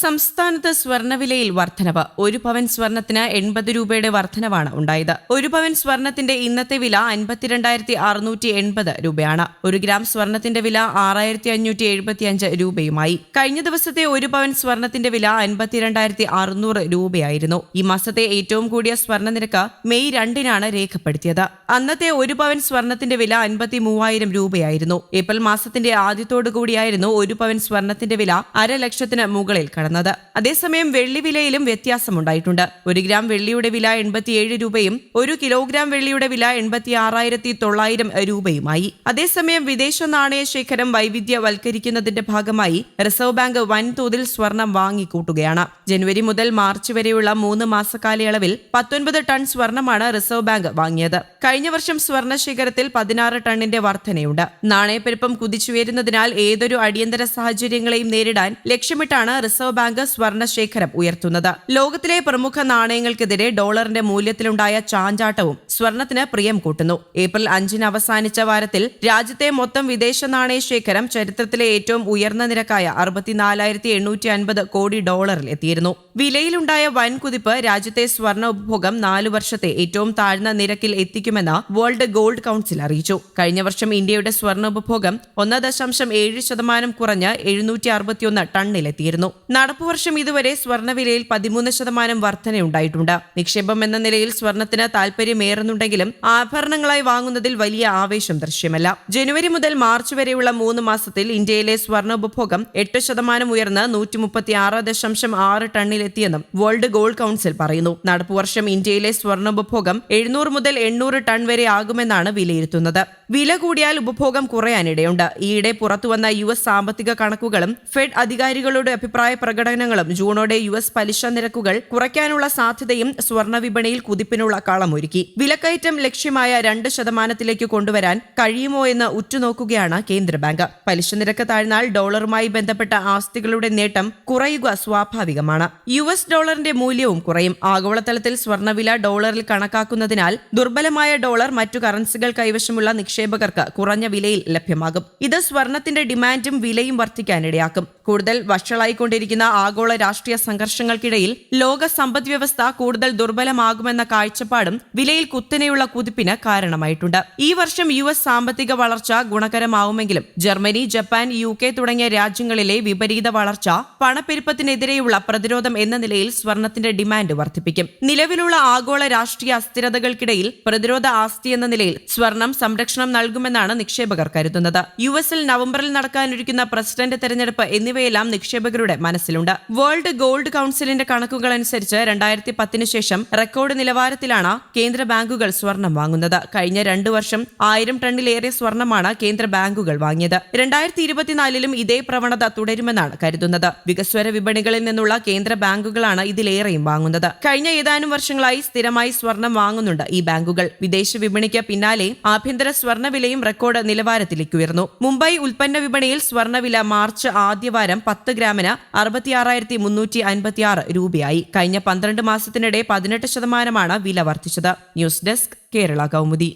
സംസ്ഥാനത്ത് സ്വർണവിലയിൽ വർധനവ്. ഒരു പവൻ സ്വർണത്തിന് എൺപത് രൂപയുടെ വർധനവാണ് ഉണ്ടായത്. ഒരു പവൻ സ്വർണത്തിന്റെ ഇന്നത്തെ വില അൻപത്തിരണ്ടായിരത്തി അറുന്നൂറ്റി എൺപത് രൂപയാണ്. ഒരു ഗ്രാം സ്വർണത്തിന്റെ വില ആറായിരത്തി അഞ്ഞൂറ്റി എഴുപത്തിയഞ്ച് രൂപയുമായി. കഴിഞ്ഞ ദിവസത്തെ ഒരു പവൻ സ്വർണത്തിന്റെ വില അൻപത്തിരണ്ടായിരത്തി അറുന്നൂറ് രൂപയായിരുന്നു. ഈ മാസത്തെ ഏറ്റവും കൂടിയ സ്വർണ നിരക്ക് മെയ് രണ്ടിനാണ് രേഖപ്പെടുത്തിയത്. അന്നത്തെ ഒരു പവൻ സ്വർണത്തിന്റെ വില അൻപത്തി മൂവായിരം രൂപയായിരുന്നു. ഏപ്രിൽ മാസത്തിന്റെ ആദ്യത്തോടു കൂടിയായിരുന്നു ഒരു പവൻ സ്വർണത്തിന്റെ വില അര ലക്ഷത്തിന് മുകളിൽ കടന്നത് അതേസമയം വെള്ളി വിലയിലും വ്യത്യാസമുണ്ടായിട്ടുണ്ട്. ഒരു ഗ്രാം വെള്ളിയുടെ വില എൺപത്തിയേഴ് രൂപയും ഒരു കിലോഗ്രാം വെള്ളിയുടെ വില എൺപത്തി ആറായിരത്തി തൊള്ളായിരം രൂപയുമായി. അതേസമയം വിദേശ നാണയ ശേഖരം വൈവിധ്യവൽക്കരിക്കുന്നതിന്റെ ഭാഗമായി റിസർവ് ബാങ്ക് വൻതോതിൽ സ്വർണം വാങ്ങിക്കൂട്ടുകയാണ്. ജനുവരി മുതൽ മാർച്ച് വരെയുള്ള മൂന്ന് മാസ കാലയളവിൽ പത്തൊൻപത് ടൺ സ്വർണമാണ് റിസർവ് ബാങ്ക് വാങ്ങിയത്. കഴിഞ്ഞ വർഷം സ്വർണ ശേഖരത്തിൽ പതിനാറ് ടണ്ണിന്റെ വർധനയുണ്ട്. നാണയപ്പെരുപ്പം കുതിച്ചുയരുന്നതിനാൽ ഏതൊരു അടിയന്തര സാഹചര്യങ്ങളെയും നേരിടാൻ ലക്ഷ്യമിട്ടാണ് റിസർവ് ബാങ്ക് സ്വർണശേഖരം ഉയർത്തുന്നത്. ലോകത്തിലെ പ്രമുഖ നാണയങ്ങൾക്കെതിരെ ഡോളറിന്റെ മൂല്യത്തിലുണ്ടായ ചാഞ്ചാട്ടവും സ്വർണത്തിന് പ്രിയം കൂട്ടുന്നു. ഏപ്രിൽ അഞ്ചിന് അവസാനിച്ച വാരത്തിൽ രാജ്യത്തെ മൊത്തം വിദേശ നാണയ ശേഖരം ചരിത്രത്തിലെ ഏറ്റവും ഉയർന്ന നിരക്കായ അറുപത്തിനാലായിരത്തി എണ്ണൂറ്റി അൻപത് കോടി ഡോളറിൽ എത്തിയിരുന്നു. വിലയിലുണ്ടായ വൻകുതിപ്പ് രാജ്യത്തെ സ്വർണ ഉപഭോഗം നാലു വർഷത്തെ ഏറ്റവും താഴ്ന്ന നിരക്കിൽ എത്തിക്കുമെന്ന് വേൾഡ് ഗോൾഡ് കൌൺസിൽ അറിയിച്ചു. കഴിഞ്ഞ വർഷം ഇന്ത്യയുടെ സ്വർണ ഉപഭോഗം ഒന്ന് ദശാംശം ഏഴ് ശതമാനം കുറഞ്ഞ് എഴുന്നൂറ്റി അറുപത്തിയൊന്ന് ടണ്ണിലെത്തിയിരുന്നു. നടപ്പുവർഷം ഇതുവരെ സ്വർണവിലയിൽ പതിമൂന്ന് ശതമാനം വർധനയുണ്ടായിട്ടുണ്ട് നിക്ഷേപം എന്ന നിലയിൽ സ്വർണത്തിന് താൽപര്യമേറുന്നുണ്ടെങ്കിലും ആഭരണങ്ങളായി വാങ്ങുന്നതിൽ വലിയ ആവേശം ദൃശ്യമല്ല. ജനുവരി മുതൽ മാർച്ച് വരെയുള്ള മൂന്ന് മാസത്തിൽ ഇന്ത്യയിലെ സ്വർണ ഉപഭോഗം എട്ട് ശതമാനം ഉയർന്ന് നൂറ്റി മുപ്പത്തി ആറ് ദശാംശം ആറ് ടണ്ണിലെത്തിയെന്നും വേൾഡ് ഗോൾഡ് കൗൺസിൽ പറയുന്നു. നടപ്പുവർഷം ഇന്ത്യയിലെ സ്വർണ ഉപഭോഗം എഴുന്നൂറ് മുതൽ എണ്ണൂറ് ടൺ വരെ ആകുമെന്നാണ് വിലയിരുത്തുന്നത്. വില കൂടിയാൽ ഉപഭോഗം കുറയാനിടയുണ്ട്. ഈയിടെ പുറത്തുവന്ന യു എസ് സാമ്പത്തിക കണക്കുകളും ഫെഡ് അധികാരികളുടെ അഭിപ്രായ പ്രകടനങ്ങളും ജൂണോടെ യു എസ് പലിശ നിരക്കുകൾ കുറയ്ക്കാനുള്ള സാധ്യതയും സ്വർണ വിപണിയിൽ കുതിപ്പിനുള്ള കളമൊരുക്കി വിലക്കയറ്റം ലക്ഷ്യമായ രണ്ട് ശതമാനത്തിലേക്ക് കൊണ്ടുവരാൻ കഴിയുമോ എന്ന് ഉറ്റുനോക്കുകയാണ് കേന്ദ്ര ബാങ്ക്. പലിശ നിരക്ക് താഴ്ന്നാൽ ഡോളറുമായി ബന്ധപ്പെട്ട ആസ്തികളുടെ നേട്ടം കുറയുക സ്വാഭാവികമാണ്. യു എസ് ഡോളറിന്റെ മൂല്യവും കുറയും. ആഗോളതലത്തിൽ സ്വർണവില ഡോളറിൽ കണക്കാക്കുന്നതിനാൽ ദുർബലമായ ഡോളർ മറ്റു കറൻസികൾ കൈവശമുള്ള നിക്ഷേപകർക്ക് കുറഞ്ഞ വിലയിൽ ലഭ്യമാകും. ഇത് സ്വർണത്തിന്റെ ഡിമാൻഡും വിലയും വർദ്ധിക്കാനിടയാക്കും. കൂടുതൽ വഷളായിക്കൊണ്ടിരിക്കുന്ന ആഗോള രാഷ്ട്രീയ സംഘർഷങ്ങൾക്കിടയിൽ ലോക സമ്പദ് വ്യവസ്ഥ കൂടുതൽ ദുർബലമാകുമെന്ന കാഴ്ചപ്പാടും വിലയിൽ കുത്തനെയുള്ള കുതിപ്പിന് കാരണമായിട്ടുണ്ട്. ഈ വർഷം യു എസ് സാമ്പത്തിക വളർച്ച ഗുണകരമാവുമെങ്കിലും ജർമ്മനി ജപ്പാൻ യു കെ തുടങ്ങിയ രാജ്യങ്ങളിലെ വിപരീത വളർച്ച പണപ്പെരുപ്പത്തിനെതിരെയുള്ള പ്രതിരോധം എന്ന നിലയിൽ സ്വർണത്തിന്റെ ഡിമാൻഡ് വർദ്ധിപ്പിക്കും. നിലവിലുള്ള ആഗോള രാഷ്ട്രീയ അസ്ഥിരതകൾക്കിടയിൽ പ്രതിരോധ ആസ്തി എന്ന നിലയിൽ സ്വർണം സംരക്ഷണം നൽകുമെന്നാണ് നിക്ഷേപകർ കരുതുന്നത്. യു എസിൽ നവംബറിൽ നടക്കാനിരിക്കുന്ന പ്രസിഡന്റ് തെരഞ്ഞെടുപ്പ് എന്നിവയെല്ലാം നിക്ഷേപകരുടെ മനസ്സിലുണ്ട് വേൾഡ് ഗോൾഡ് കൗൺസിലിന്റെ കണക്കുകൾ അനുസരിച്ച് രണ്ടായിരത്തി പത്തിന് ശേഷം റെക്കോർഡ് നിലവാരത്തിലാണ് കേന്ദ്ര ബാങ്കുകൾ സ്വർണം വാങ്ങുന്നത്. കഴിഞ്ഞ രണ്ടു വർഷം ആയിരം ടണ്ണിലേറെ സ്വർണമാണ് കേന്ദ്ര ബാങ്കുകൾ വാങ്ങിയത്. രണ്ടായിരത്തി ഇരുപത്തിനാലിലും ഇതേ പ്രവണത തുടരുമെന്നാണ് കരുതുന്നത്. വികസ്വര വിപണികളിൽ നിന്നുള്ള കേന്ദ്ര ബാങ്കുകളാണ് ഇതിലേറെയും വാങ്ങുന്നത്. കഴിഞ്ഞ ഏതാനും വർഷങ്ങളായി സ്ഥിരമായി സ്വർണം വാങ്ങുന്നുണ്ട് ഈ ബാങ്കുകൾ. വിദേശ വിപണിക്ക് പിന്നാലെ ആഭ്യന്തര സ്വർണവിലയും റെക്കോർഡ് നിലവാരത്തിലേക്ക് ഉയർന്നു. മുംബൈ ഉൽപ്പന്ന വിപണിയിൽ സ്വർണവില മാർച്ച് ആദ്യവാരം പത്ത് ഗ്രാമിന് അറുപത്തിയാറായിരത്തി മുന്നൂറ്റി അൻപത്തിയാറ് രൂപയായി. കഴിഞ്ഞ പന്ത്രണ്ട് മാസത്തിനിടെ പതിനെട്ട് ശതമാനമാണ് വില വർദ്ധിച്ചത്. News desk Kerala Kaumudi.